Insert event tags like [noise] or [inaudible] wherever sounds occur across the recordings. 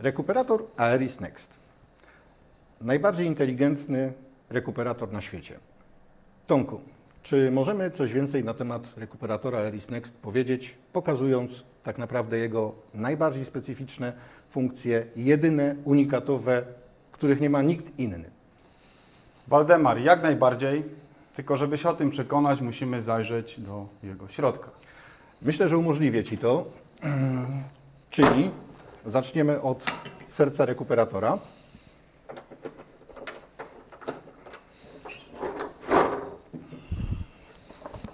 Rekuperator Aeris Next. Najbardziej inteligentny rekuperator na świecie. Tomku, czy możemy coś więcej na temat rekuperatora Aeris Next powiedzieć, pokazując tak naprawdę jego najbardziej specyficzne funkcje, jedyne, unikatowe, których nie ma nikt inny? Waldemar, jak najbardziej, tylko żeby się o tym przekonać, musimy zajrzeć do jego środka. Myślę, że umożliwię Ci to. [clears throat] Czyli zaczniemy od serca rekuperatora.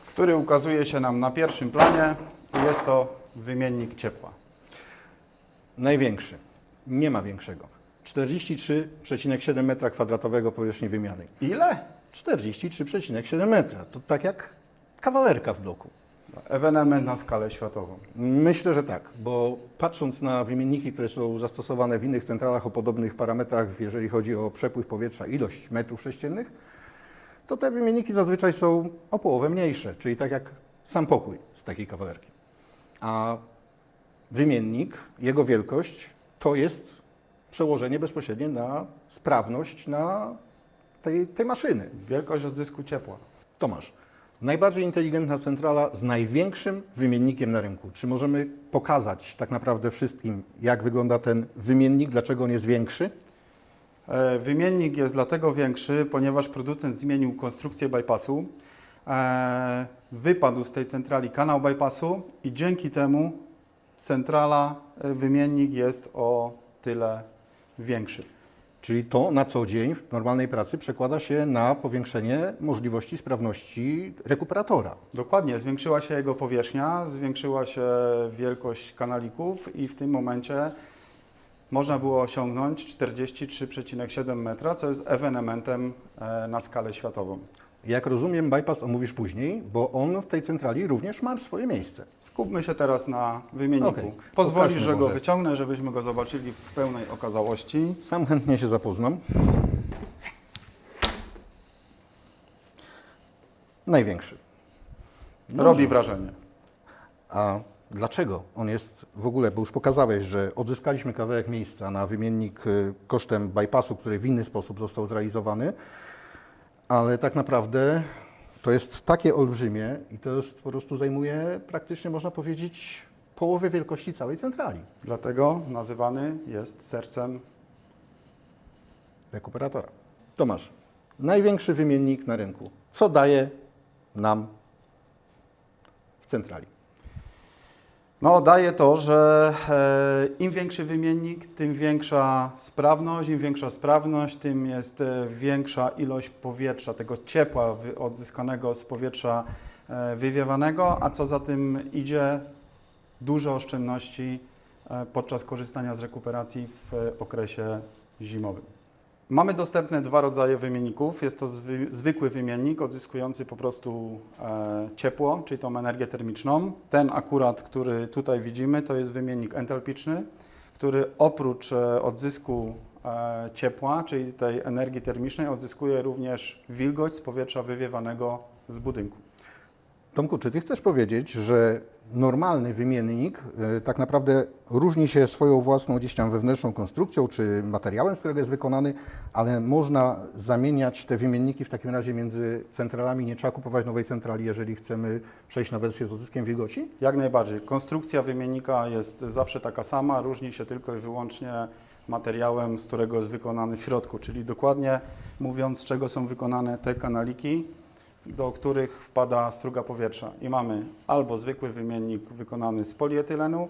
który ukazuje się nam na pierwszym planie i jest to wymiennik ciepła. Największy. Nie ma większego. 43,7 m2 powierzchni wymiany. Ile? 43,7 metra. To tak jak kawalerka w bloku. Ewenement na skalę światową. Myślę, że tak, bo patrząc na wymienniki, które są zastosowane w innych centralach o podobnych parametrach, jeżeli chodzi o przepływ powietrza, ilość metrów sześciennych, to te wymienniki zazwyczaj są o połowę mniejsze, czyli tak jak sam pokój z takiej kawalerki. A wymiennik, jego wielkość, to jest przełożenie bezpośrednie na sprawność na tej, tej maszyny. Wielkość odzysku ciepła. Tomasz, najbardziej inteligentna centrala z największym wymiennikiem na rynku. Czy możemy pokazać tak naprawdę wszystkim, jak wygląda ten wymiennik, dlaczego on jest większy? E, Wymiennik jest dlatego większy, ponieważ producent zmienił konstrukcję bypassu. E, Wypadł z tej centrali kanał bypassu i dzięki temu centrala, e, wymiennik jest o tyle większy. Czyli to na co dzień w normalnej pracy przekłada się na powiększenie możliwości sprawności rekuperatora. Dokładnie, zwiększyła się jego powierzchnia, zwiększyła się wielkość kanalików i w tym momencie można było osiągnąć 43,7 metra, co jest ewenementem e, na skalę światową. Jak rozumiem, bypass omówisz później, bo on w tej centrali również ma swoje miejsce. Skupmy się teraz na wymienniku. Okej, Pozwolisz, że go może. wyciągnę, żebyśmy go zobaczyli w pełnej okazałości. Sam chętnie się zapoznam. Największy. Robi wrażenie. A dlaczego on jest w ogóle, bo już pokazałeś, że odzyskaliśmy kawałek miejsca na wymiennik y, kosztem bypassu, który w inny sposób został zrealizowany, ale tak naprawdę to jest takie olbrzymie i to jest po prostu zajmuje praktycznie można powiedzieć połowę wielkości całej centrali Dlatego nazywany jest sercem rekuperatora. Tomasz, największy wymiennik na rynku. Co daje nam w centrali? No, daje to, że e, im większy wymiennik, tym większa sprawność, im większa sprawność, tym jest e, większa ilość powietrza, tego ciepła odzyskanego z powietrza e, wywiewanego, a co za tym idzie, duże oszczędności podczas korzystania z rekuperacji w okresie zimowym. Mamy dostępne dwa rodzaje wymienników. Jest to zwy, zwykły wymiennik odzyskujący po prostu e, ciepło, czyli tą energię termiczną. Ten akurat, który tutaj widzimy, to jest wymiennik entalpiczny, który oprócz e, odzysku e, ciepła, czyli tej energii termicznej, odzyskuje również wilgoć z powietrza wywiewanego z budynku. Tomku, czy Ty chcesz powiedzieć, że normalny wymiennik y, tak naprawdę różni się swoją własną gdzieś tam wewnętrzną konstrukcją czy materiałem, z którego jest wykonany, ale można zamieniać te wymienniki w takim razie między centralami, nie trzeba kupować nowej centrali, jeżeli chcemy przejść na wersję z odzyskiem wilgoci? Jak najbardziej. Konstrukcja wymiennika jest zawsze taka sama, różni się tylko i wyłącznie materiałem, z którego jest wykonany w środku, czyli dokładnie mówiąc, z czego są wykonane te kanaliki, do których wpada struga powietrza. I mamy albo zwykły wymiennik wykonany z polietylenu,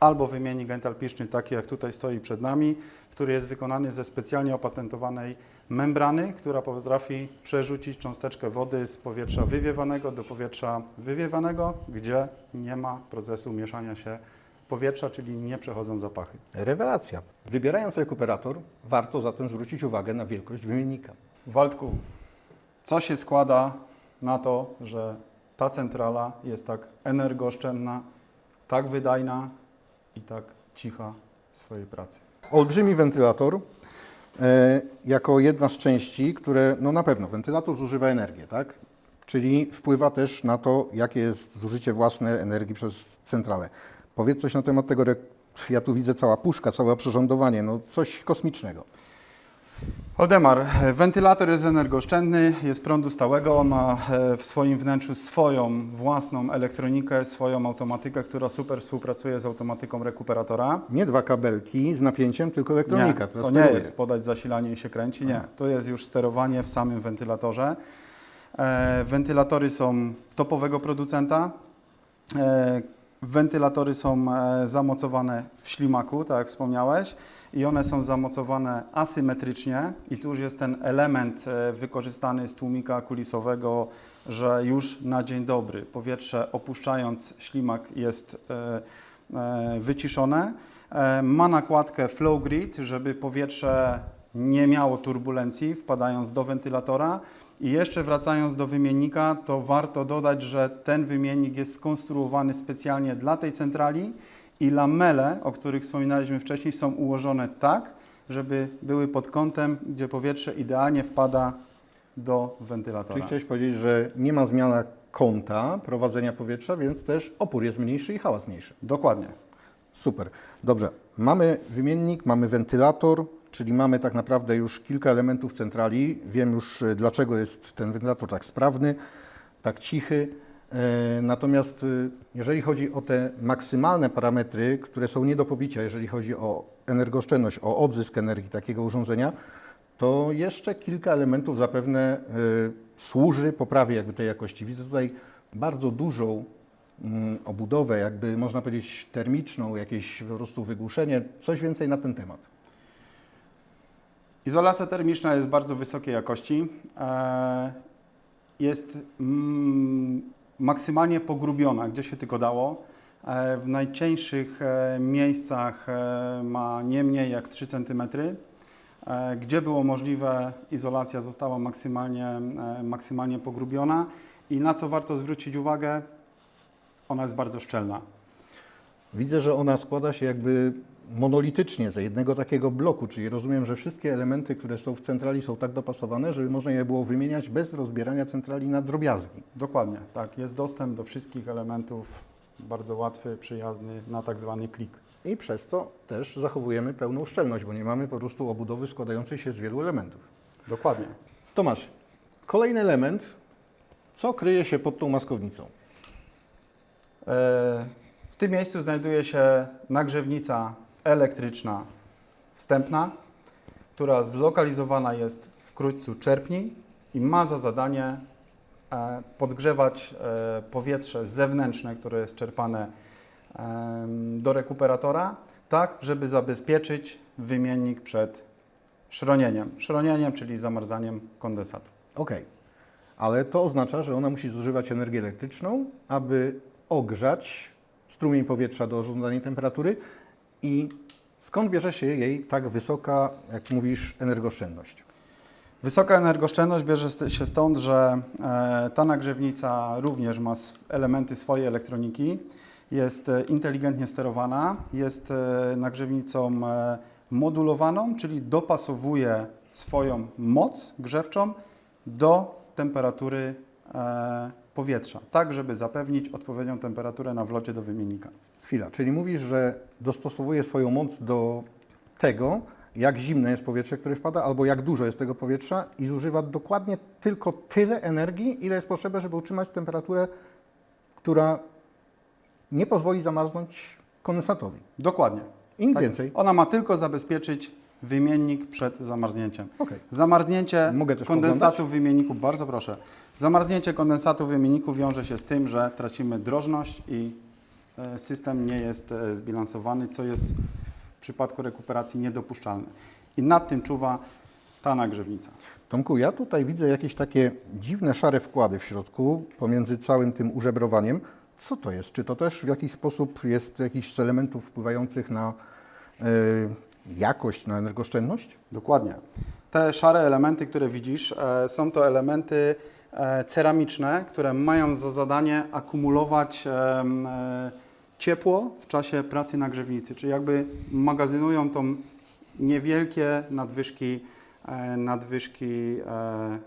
albo wymiennik entalpiczny, taki jak tutaj stoi przed nami, który jest wykonany ze specjalnie opatentowanej membrany, która potrafi przerzucić cząsteczkę wody z powietrza wywiewanego do powietrza wywiewanego, gdzie nie ma procesu mieszania się powietrza, czyli nie przechodzą zapachy. Rewelacja. Wybierając rekuperator, warto zatem zwrócić uwagę na wielkość wymiennika. Waldku, co się składa na to, że ta centrala jest tak energooszczędna, tak wydajna i tak cicha w swojej pracy? Olbrzymi wentylator e, jako jedna z części, które, no na pewno, wentylator zużywa energię, tak? Czyli wpływa też na to, jakie jest zużycie własne energii przez centralę. Powiedz coś na temat tego ja tu widzę cała puszka, całe oprzyrządowanie, no coś kosmicznego. Waldemar, wentylator jest energooszczędny, jest prądu stałego, on ma e, w swoim wnętrzu swoją własną elektronikę, swoją automatykę, która super współpracuje z automatyką rekuperatora. Nie dwa kabelki z napięciem, tylko elektronika, Nie, to nie steruje. jest podać zasilanie i się kręci, nie. To jest już sterowanie w samym wentylatorze. E, wentylatory są topowego producenta. E, wentylatory są e, zamocowane w ślimaku, tak jak wspomniałeś, i one są zamocowane asymetrycznie. I tu już jest ten element e, wykorzystany z tłumika kulisowego, że już na dzień dobry powietrze opuszczając ślimak jest e, wyciszone. Ma nakładkę flow grid, żeby powietrze nie miało turbulencji wpadając do wentylatora. I jeszcze wracając do wymiennika, to warto dodać, że ten wymiennik jest skonstruowany specjalnie dla tej centrali i lamele, o których wspominaliśmy wcześniej, są ułożone tak, żeby były pod kątem, gdzie powietrze idealnie wpada do wentylatora. Czyli chciałeś powiedzieć, że nie ma zmiana kąta prowadzenia powietrza, więc też opór jest mniejszy i hałas mniejszy. Dokładnie. Super. Dobrze. Mamy wymiennik, mamy wentylator, czyli mamy tak naprawdę już kilka elementów centrali. Wiem już, e, dlaczego jest ten wentylator tak sprawny, tak cichy. E, Natomiast e, jeżeli chodzi o te maksymalne parametry, które są nie do pobicia, jeżeli chodzi o energooszczędność, o odzysk energii takiego urządzenia, to jeszcze kilka elementów zapewne służy poprawie jakby tej jakości. Widzę tutaj bardzo dużą mm, obudowę, jakby można powiedzieć termiczną, jakieś po prostu wygłuszenie. Coś więcej na ten temat. Izolacja termiczna jest bardzo wysokiej jakości. E, Jest mm, maksymalnie pogrubiona, gdzie się tylko dało. E, W najcieńszych e, miejscach ma nie mniej jak 3 cm. Gdzie było możliwe, izolacja została maksymalnie, maksymalnie pogrubiona. I na co warto zwrócić uwagę, ona jest bardzo szczelna. Widzę, że ona składa się jakby monolitycznie ze jednego takiego bloku, czyli rozumiem, że wszystkie elementy, które są w centrali są tak dopasowane, żeby można je było wymieniać bez rozbierania centrali na drobiazgi. Dokładnie, tak. Jest dostęp do wszystkich elementów bardzo łatwy, przyjazny na tak zwany klik. I przez to też zachowujemy pełną szczelność, bo nie mamy po prostu obudowy składającej się z wielu elementów. Dokładnie. Tomasz, kolejny element. Co kryje się pod tą maskownicą? E, W tym miejscu znajduje się nagrzewnica elektryczna wstępna, która zlokalizowana jest w krójcu czerpni i ma za zadanie e, podgrzewać e, powietrze zewnętrzne, które jest czerpane do rekuperatora, tak, żeby zabezpieczyć wymiennik przed szronieniem. Szronieniem, czyli zamarzaniem kondensatu. Ok, ale to oznacza, że ona musi zużywać energię elektryczną, aby ogrzać strumień powietrza do żądanej temperatury i skąd bierze się jej tak wysoka, jak mówisz, energooszczędność? Wysoka energooszczędność bierze się stąd, że e, ta nagrzewnica również ma elementy swojej elektroniki, jest e, inteligentnie sterowana, jest e, nagrzewnicą modulowaną, czyli dopasowuje swoją moc grzewczą do temperatury powietrza, tak żeby zapewnić odpowiednią temperaturę na wlocie do wymiennika. Chwila, czyli mówisz, że dostosowuje swoją moc do tego, jak zimne jest powietrze, które wpada, albo jak dużo jest tego powietrza i zużywa dokładnie tylko tyle energii, ile jest potrzebne, żeby utrzymać temperaturę, która nie pozwoli zamarznąć kondensatowi. Dokładnie. I nic Tak więcej. Jest. Ona ma tylko zabezpieczyć wymiennik przed zamarznięciem. Okej. Zamarznięcie kondensatu w wymienniku, bardzo proszę. Zamarznięcie kondensatu w wymienniku wiąże się z tym, że tracimy drożność i system nie jest e, zbilansowany, co jest w przypadku rekuperacji niedopuszczalne. I nad tym czuwa ta nagrzewnica. Tomku, ja tutaj widzę jakieś takie dziwne, szare wkłady w środku pomiędzy całym tym użebrowaniem. Co to jest? Czy to też w jakiś sposób jest jakiś z elementów wpływających na e, jakość, na energooszczędność? Dokładnie. Te szare elementy, które widzisz, e, są to elementy e, ceramiczne, które mają za zadanie akumulować e, ciepło w czasie pracy na grzewnicy, czyli jakby magazynują tą niewielkie nadwyżki, e, nadwyżki e,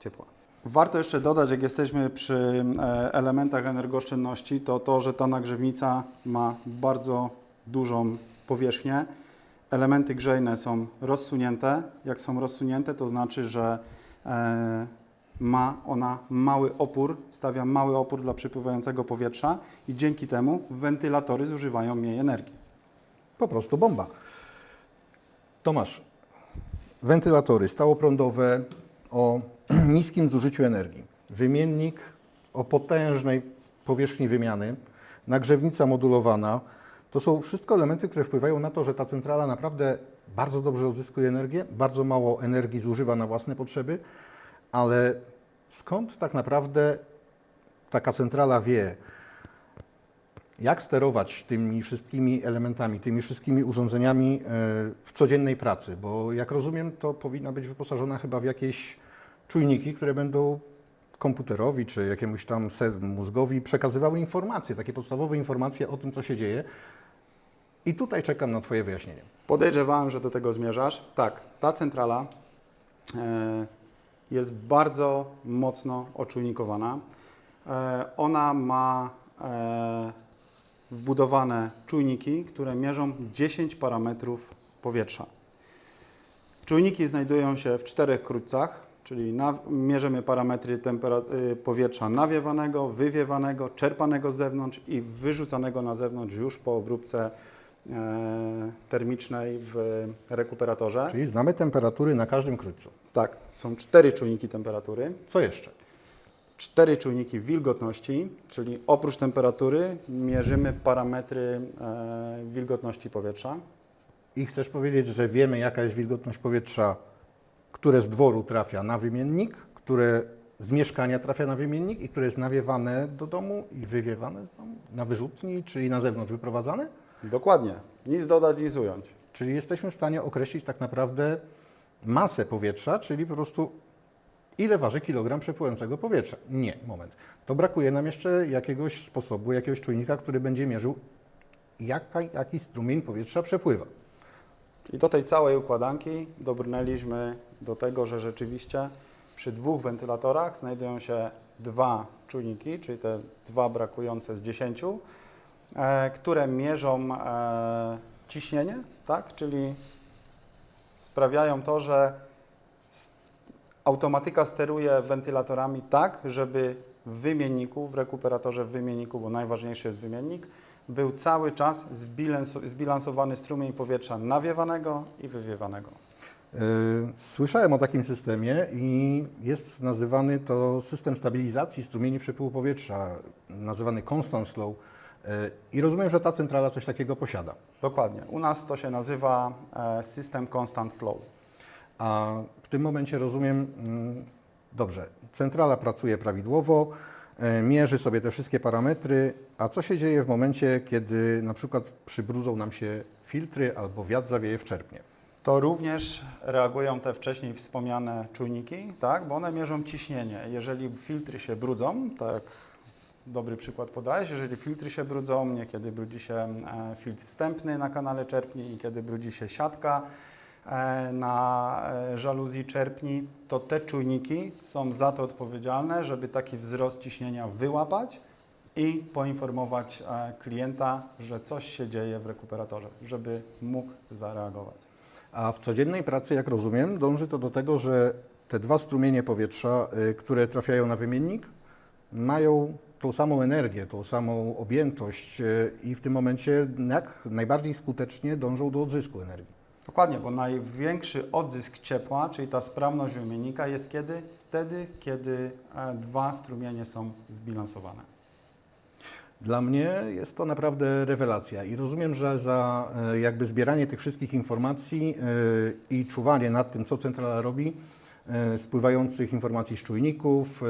ciepła. Warto jeszcze dodać, jak jesteśmy przy e, elementach energooszczędności, to to, że ta nagrzewnica ma bardzo dużą powierzchnię. Elementy grzejne są rozsunięte. Jak są rozsunięte, to znaczy, że ma ona mały opór, stawia mały opór dla przepływającego powietrza i dzięki temu wentylatory zużywają mniej energii. Po prostu bomba. Tomasz, wentylatory stałoprądowe o [clears throat] niskim zużyciu energii, wymiennik o potężnej powierzchni wymiany, nagrzewnica modulowana, to są wszystko elementy, które wpływają na to, że ta centrala naprawdę bardzo dobrze odzyskuje energię, bardzo mało energii zużywa na własne potrzeby, ale skąd tak naprawdę taka centrala wie, jak sterować tymi wszystkimi elementami, tymi wszystkimi urządzeniami e, w codziennej pracy? Bo jak rozumiem, to powinna być wyposażona chyba w jakieś czujniki, które będą komputerowi czy jakiemuś tam mózgowi przekazywały informacje, takie podstawowe informacje o tym, co się dzieje. I tutaj czekam na Twoje wyjaśnienie. Podejrzewałem, że do tego zmierzasz. Tak, ta centrala e, jest bardzo mocno oczujnikowana. E, ona ma e, wbudowane czujniki, które mierzą 10 parametrów powietrza. Czujniki znajdują się w czterech krótcach, czyli mierzymy parametry y, powietrza nawiewanego, wywiewanego, czerpanego z zewnątrz i wyrzucanego na zewnątrz już po obróbce termicznej w rekuperatorze. Czyli znamy temperatury na każdym krótcu. Tak, są cztery czujniki temperatury, Co jeszcze? cztery czujniki wilgotności, czyli oprócz temperatury mierzymy parametry e, wilgotności powietrza. I chcesz powiedzieć, że wiemy, jaka jest wilgotność powietrza, które z dworu trafia na wymiennik, które z mieszkania trafia na wymiennik i które jest nawiewane do domu i wywiewane z domu na wyrzutni, czyli na zewnątrz wyprowadzane? Dokładnie, nic dodać, nic ująć. Czyli jesteśmy w stanie określić tak naprawdę masę powietrza, czyli po prostu ile waży kilogram przepływającego powietrza. Nie, moment. To brakuje nam jeszcze jakiegoś sposobu, jakiegoś czujnika, który będzie mierzył, jaka, jaki strumień powietrza przepływa. I do tej całej układanki dobrnęliśmy do tego, że rzeczywiście przy dwóch wentylatorach znajdują się dwa czujniki, czyli te dwa brakujące z 10, e, które mierzą e, ciśnienie, tak? czyli sprawiają to, że automatyka steruje wentylatorami tak, żeby w wymienniku, w rekuperatorze w wymienniku, bo najważniejszy jest wymiennik, był cały czas zbilans- zbilansowany strumień powietrza nawiewanego i wywiewanego. Yy, Słyszałem o takim systemie i jest nazywany to system stabilizacji strumieni przepływu powietrza, nazywany constant flow. Yy, I rozumiem, że ta centrala coś takiego posiada. Dokładnie. U nas to się nazywa e, system constant flow. A w tym momencie rozumiem, mm, dobrze, centrala pracuje prawidłowo, e, mierzy sobie te wszystkie parametry, a co się dzieje w momencie, kiedy na przykład przybrudzą nam się filtry albo wiatr zawieje w czerpnie? To również reagują te wcześniej wspomniane czujniki, tak, bo one mierzą ciśnienie. Jeżeli filtry się brudzą, tak dobry przykład podałeś, jeżeli filtry się brudzą, niekiedy brudzi się e, filtr wstępny na kanale czerpni i kiedy brudzi się siatka e, na e, żaluzji czerpni, to te czujniki są za to odpowiedzialne, żeby taki wzrost ciśnienia wyłapać i poinformować klienta, że coś się dzieje w rekuperatorze, żeby mógł zareagować. A w codziennej pracy, jak rozumiem, dąży to do tego, że te dwa strumienie powietrza, y, które trafiają na wymiennik, mają tą samą energię, tą samą objętość y, i w tym momencie jak najbardziej skutecznie dążą do odzysku energii. Dokładnie, bo największy odzysk ciepła, czyli ta sprawność wymiennika jest kiedy? Wtedy, kiedy e, dwa strumienie są zbilansowane. Dla mnie jest to naprawdę rewelacja i rozumiem, że za e, jakby zbieranie tych wszystkich informacji e, i czuwanie nad tym, co centrala robi, e, spływających informacji z czujników, e,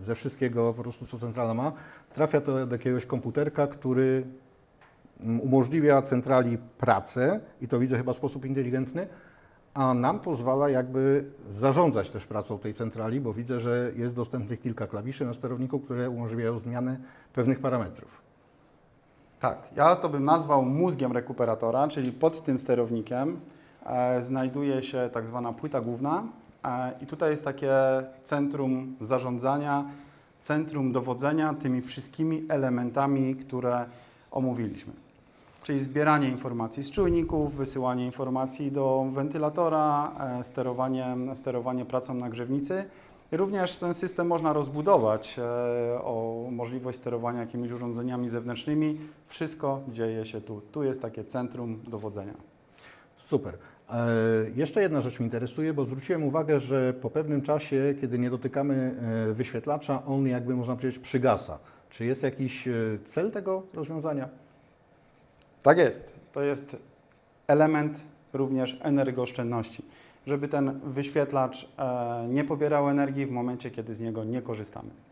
ze wszystkiego po prostu, co centrala ma, trafia to do jakiegoś komputerka, który umożliwia centrali pracę i to widzę chyba w sposób inteligentny, a nam pozwala jakby zarządzać też pracą tej centrali, bo widzę, że jest dostępnych kilka klawiszy na sterowniku, które umożliwiają zmianę pewnych parametrów. Tak, ja to bym nazwał mózgiem rekuperatora, czyli pod tym sterownikiem e, znajduje się tak zwana płyta główna i tutaj jest takie centrum zarządzania, centrum dowodzenia tymi wszystkimi elementami, które omówiliśmy. czyli zbieranie informacji z czujników, wysyłanie informacji do wentylatora, e, sterowanie, sterowanie pracą nagrzewnicy. Również ten system można rozbudować e, o możliwość sterowania jakimiś urządzeniami zewnętrznymi. Wszystko dzieje się tu. Tu jest takie centrum dowodzenia. Super. E, jeszcze jedna rzecz mnie interesuje, bo zwróciłem uwagę, że po pewnym czasie, kiedy nie dotykamy e, wyświetlacza, on jakby można powiedzieć przygasa. Czy jest jakiś e, cel tego rozwiązania? Tak jest. To jest element również energooszczędności, żeby ten wyświetlacz nie pobierał energii w momencie, kiedy z niego nie korzystamy.